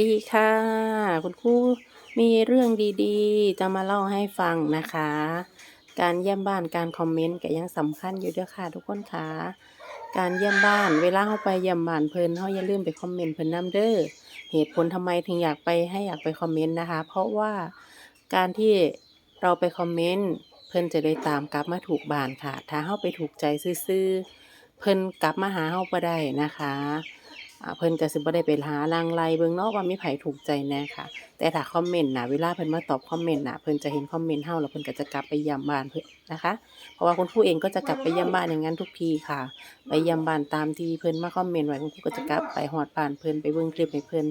ดีค่ะ คุณครูมีเรื่องดีๆ จะมาเล่าให้ฟังนะคะ การเยี่ยมบ้านการคอมเมนต์ก็ยังสำคัญอยู่เด้อค่ะ ทุกคนค่ะ การเยี่ยมบ้านเวลาเราไปเยี่ยมบ้านเพิ่นเราอย่าลืมไปคอมเมนต์เพิ่นนำเด้อเหตุผลทำไมถึงอยากไปให้อยากไปคอมเมนต์นะคะ เพราะว่าการที่เราไปคอมเมนต์เพิ่นจะได้ตามกลับมาถูกบ้านค่ะ ถ้าเราไปถูกใจซื่อๆเพิ่นกลับมาหาเราบ่ได้นะคะ เพิ่นก็สิบ่ได้ไปหาลังไลเบิ่งเนาะว่ามีไผถูกใจแน่ค่ะ แต่ถ้าคอมเมนต์นะเวลาเพิ่นมาตอบคอมเมนต์นะเพิ่นจะเห็นคอมเมนต์เฮาแล้วเพิ่นก็จะกลับไปยี่ยมบ้านเพิ่นนะคะ เพราะว่าคุณครูเองก็จะกลับไปยี่ยมบ้านอย่างงั้นทุกทีค่ะ ไปยี่ยมบ้านตามที่เพิ่นมาคอมเมนต์ไว้คุณครูก็จะกลับไปฮอดบ้านเพิ่นไปเบิ่งคลิปให้เพิ่น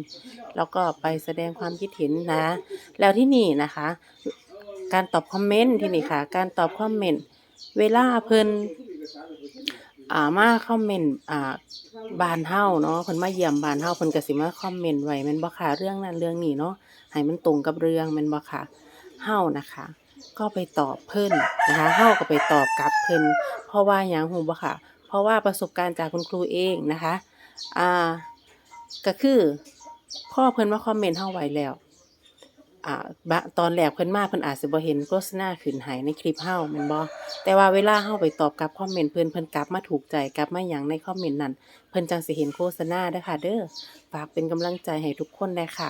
แล้วก็ไปแสดงความคิดเห็นนะ แล้วที่นี่นะคะ การตอบคอมเมนต์ที่นี่ค่ะ การตอบคอมเมนต์เวลาเพิ่น อ่ามาคอมเมนต์อ่าบานเฮาเนาะเพิ่นมาเยี่ยมบานเฮาเพิ่นก็สิมาคอมเมนต์ไว้แม่นบ่ค่ะเรื่องนั้นเรื่องนี้เนาะให้มันตรงกับเรื่องแม่นบ่ค่ะเฮานะคะ ก็ไปตอบเพิ่นนะคะเฮาก็ไปตอบกลับเพิ่นเพราะว่าหยังฮู้บ่ค่ะ เพราะว่าประสบการณ์จากคุณครูเองนะคะ อ่าก็คือพ่อเพิ่นมาคอมเมนต์เฮาไว้แล้ว อ่าบะตอนแรกเพิ่นมาเพิ่นอาจสิบ่เห็นโฆษณาขึ้นให้ในคลิปเฮาแม่นบ่แต่ว่าเวลาเฮาไปตอบกลับคอมเมนต์เพิ่นเพิ่นกลับมาถูกใจกลับมาหยังในคอมเมนต์นั้นเพิ่นจังสิเห็นโฆษณาเด้อค่ะ เด้อฝากเป็นกำลังใจให้ทุกคนได้ค่ะ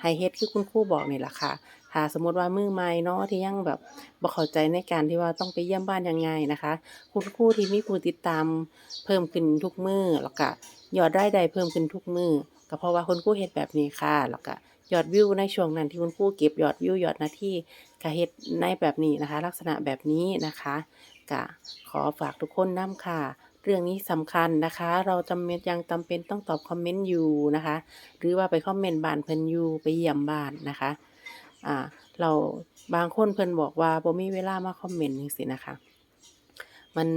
ให้เฮ็ดคือคุณครูบอกนี่ล่ะค่ะถ้าสมมติว่ามือใหม่เนาะที่ยังแบบบ่เข้าใจในการที่ว่าต้องไปเยี่ยมบ้านยังไงนะคะ คุณครูที่มีผู้ติดตามเพิ่มขึ้นทุกมือแล้วก็ยอดรายได้เพิ่มขึ้นทุกมือก็เพราะว่าคุณครูเฮ็ดแบบนี้ค่ะแล้วก็ ยอดวิวในช่วงนั้นที่คุณครูเก็บยอดวิวยอดนาที่ก็เฮ็ดในแบบนี้นะคะ ลักษณะแบบนี้นะคะก็ขอฝากทุกคนน้ำค่ะ เรื่องนี้สำคัญนะคะ เราจำเป็นยังจำเป็นต้องตอบคอมเมนต์อยู่นะคะ หรือว่าไปคอมเมนต์บ้านเพิ่นอยู่ไปเยี่ยมบ้านนะคะอ่าเราบางคนเพิ่นบอกว่าบ่มีเวลามาคอมเมนต์จังซี้นะคะ มัน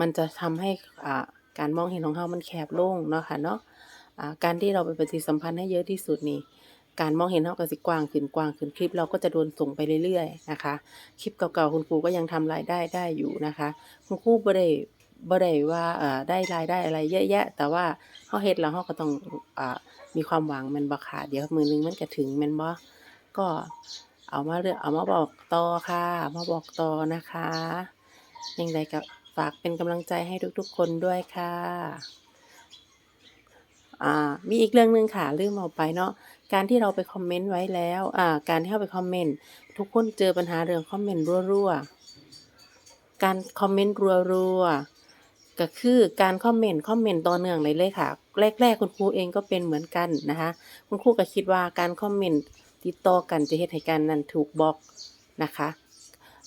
มันจะทำให้อ่าการมองเห็นของเรามันแคบลงเนาะค่ะเนาะอ่าการที่เราไปปฏิสัมพันธ์ให้เยอะที่สุดนี่ การมองเห็นเราก็สิกว้างขึ้นกว้างขึ้นคลิปเราก็จะโดนส่งไปเรื่อยๆนะคะ คลิปเก่าๆคุณครูก็ยังทำรายได้ได้อยู่นะคะ คุณครูบ่ได้บ่ได้ว่าได้รายได้อะไรเยอะแยะ แต่ว่าเฮาเฮ็ดแล้วเฮาก็ต้องอมีความหวังแม่นบ่ค่ะเดี๋ยวมือหนึ่งมันก็ถึงแม่นบ่ก็เอามาเรื่องเอามาบอกต่อค่ะ มาบอกต่อนะคะจั่งใดก็ฝากเป็นกำลังใจให้ทุกๆ คนด้วยค่ะ อ่า มีอีกเรื่องหนึ่งค่ะลืมเว้าไปเนาะ การที่เราไปคอมเมนต์ไว้แล้วอ่าการที่เราไปคอมเมนต์ทุกคนเจอปัญหาเรื่องคอมเมนต์รั่วๆการคอมเมนต์รัวๆก็คือการคอมเมนต์คอมเมนต์ต่อเนื่องเลยเลยค่ะ แรกๆคุณครูเองก็เป็นเหมือนกันนะคะ คุณครูก็คิดว่าการคอมเมนต์ติดต่อกันจะเฮ็ดให้การนั้นถูกบล็อกนะคะ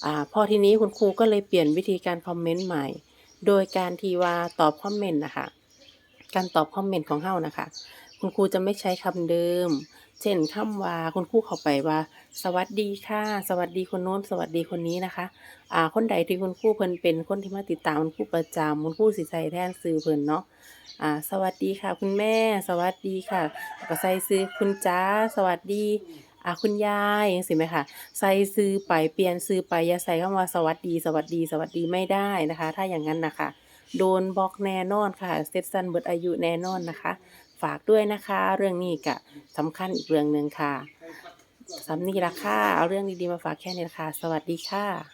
อ่าพอทีนี้คุณครูก็เลยเปลี่ยนวิธีการคอมเมนต์ใหม่ โดยการที่ว่าตอบคอมเมนต์นะคะการตอบคอมเมนต์ของเรานะคะ คุณครูจะไม่ใช้คำเดิม เช่นคำว่าคุณครูเข้าไปว่า สวัสดีค่ะ สวัสดีคนโน้น สวัสดีคนนี้นะคะอ่าคนใดที่คุณครูเพิ่นเป็นคนที่มาติดตามคุณครูประจำคุณครูสิใช้แทนชื่อเพิ่นเนาะอ่าสวัสดีค่ะ คุณแม่ สวัสดีค่ะก็ใส่ชื่อคุณจ๋าสวัสดีอ่าคุณยายจังซี้แหมค่ะใส่ชื่อไปเปลี่ยนชื่อไปอย่าใส่คำว่าสวัสดี สวัสดี สวัสดีไม่ได้นะคะ ถ้าอย่างงั้นนะคะ โดนบล็อกแน่นอนค่ะเสร็จสั้นเบิดอายุแน่นอนนะคะ ฝากด้วยนะคะ เรื่องนี้ก็สำคัญอีกเรื่องหนึ่งค่ะสำนี้ล่ะค่ะเอาเรื่องดีๆมาฝากแค่นี้ละค่ะ สวัสดีค่ะ